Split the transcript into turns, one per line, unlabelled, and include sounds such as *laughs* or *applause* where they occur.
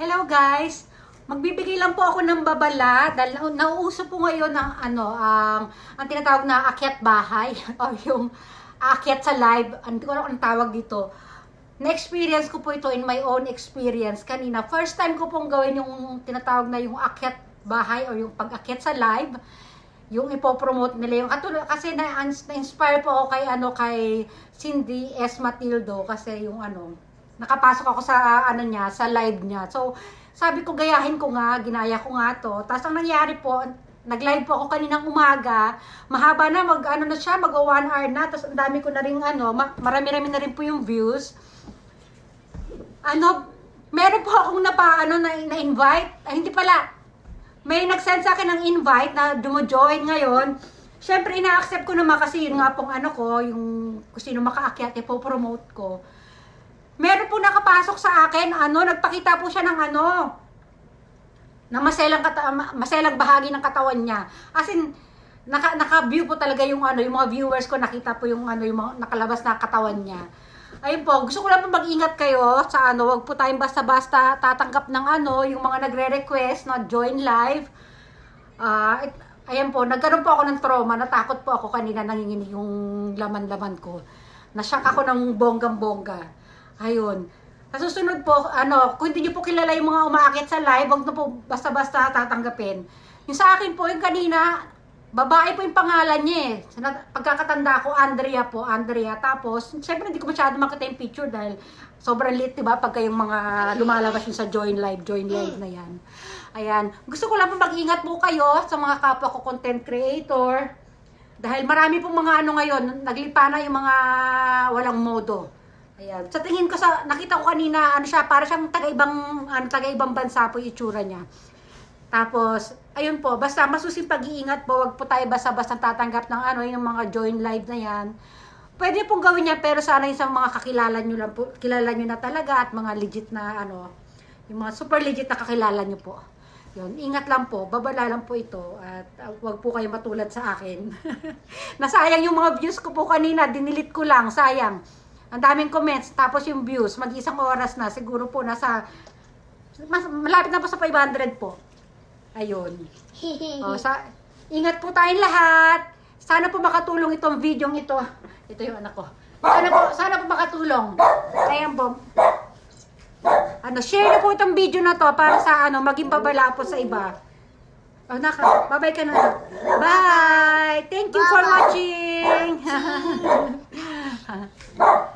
Hello guys! Magbibigay lang po ako ng babala dahil nau- nauuso po ngayon ng ano, ang ang tinatawag na akyat bahay *laughs* or yung akyat sa live. Hindi ko alam kung tawag dito. Na-experience ko po ito in my own experience kanina. First time ko pong gawin yung tinatawag na yung akyat bahay or yung pag-akyat sa live. Yung ipopromote nila yung katulad kasi na na-inspire po ako kay ano kay Cindy S Matildo kasi yung ano nakapasok ako sa ah, ano niya sa live niya. So sabi ko gayahin ko nga, ginaya ko nga to. Tapos ang nangyari po, nag-live po ako kaninang umaga. Mahaba na mag ano na siya, mag one hour na. Tapos ang dami ko na rin ano, ma- marami-rami na rin po yung views. Ano, meron po akong napa ano na, na-invite. Ay, hindi pala, may nag-send sa akin ng invite na dumo-join ngayon. Siyempre, ina-accept ko naman kasi yun nga pong ano ko, yung kung sino makaakyat, ipopromote ko. Meron po nakapasok sa akin, ano, nagpakita po siya ng ano, ng maselang, maselang bahagi ng katawan niya. As in, naka, naka-view po talaga yung ano, yung mga viewers ko, nakita po yung ano, yung mga nakalabas na katawan niya. Ayun po, gusto ko lang po mag-ingat kayo sa ano, wag po tayong basta-basta tatanggap ng ano, yung mga nagre-request na join live. Ah, it- ayan po, nagkaroon po ako ng trauma, natakot po ako kanina nanginginig yung laman-laman ko. Nashock ako ng bonggang-bongga. Ayun. Sa susunod po, ano, kung hindi niyo po kilala yung mga umaakit sa live, wag na po basta-basta tatanggapin. Yung sa akin po, yung kanina, babae po yung pangalan niya eh. Pagkakatanda ko, Andrea po, Andrea. Tapos, syempre hindi ko masyado makita yung picture dahil sobrang lit, di ba? Pagka yung mga lumalabas yung sa join live, join live na yan. Ayan. Gusto ko lang po mag-ingat po kayo sa mga kapwa ko content creator. Dahil marami pong mga ano ngayon, naglipa na yung mga walang modo. Ayan. Sa tingin ko sa nakita ko kanina ano siya para siyang taga-ibang ano taga-ibang bansa po yung niya. Tapos ayun po, basta masusing pag-iingat po, wag po tayo basta-basta tatanggap ng ano yung mga join live na 'yan. Pwede pong gawin yan pero sana yung sa mga kakilala nyo lang po, kilala nyo na talaga at mga legit na ano, yung mga super legit na kakilala nyo po. Yun, ingat lang po, babala lang po ito at uh, wag po kayo matulad sa akin. *laughs* Nasayang yung mga views ko po kanina, dinilit ko lang, sayang. Ang daming comments, tapos yung views, mag-isang oras na, siguro po nasa, mas, malapit na po sa 500 po. Ayun. *laughs* O, sa, ingat po tayong lahat. Sana po makatulong itong video ito. Ito yung anak ko. Sana po, sana po makatulong. Ayan po. Ano, share na po itong video na to para sa ano, maging babala po sa iba. Oh, naka, bye-bye ka na. Bye! Thank you for watching! *laughs*